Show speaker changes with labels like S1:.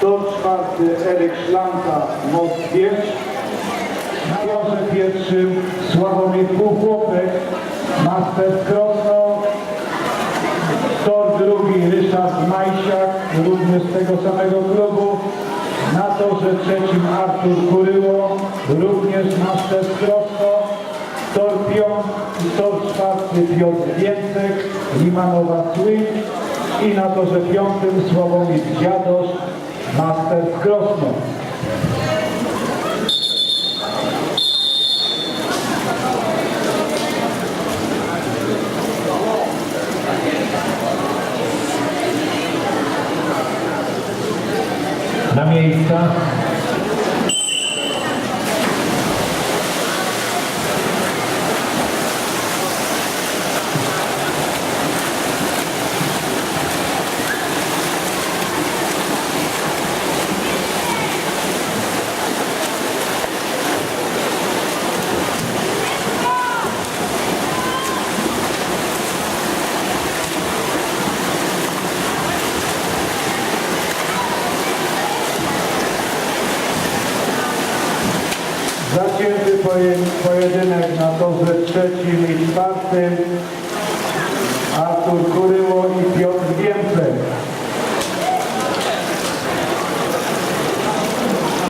S1: tor czwarty Eryk Szlanka, Most Wieś, na torze pierwszym Sławomir Półchłopek, Master Krosno, tor drugi Ryszard Majsiak, również z tego samego klubu, na torze trzecim Artur Kuryło, również Master Krosno, tor piąty, tor czwarty Piotr Więcek, Limanowa Swing i na torze piątym Sławomir Dziadosz, Master Krosno. Na miejsca. Zacięty poje- pojedynek na torze trzecim i czwartym. Artur Kuryło.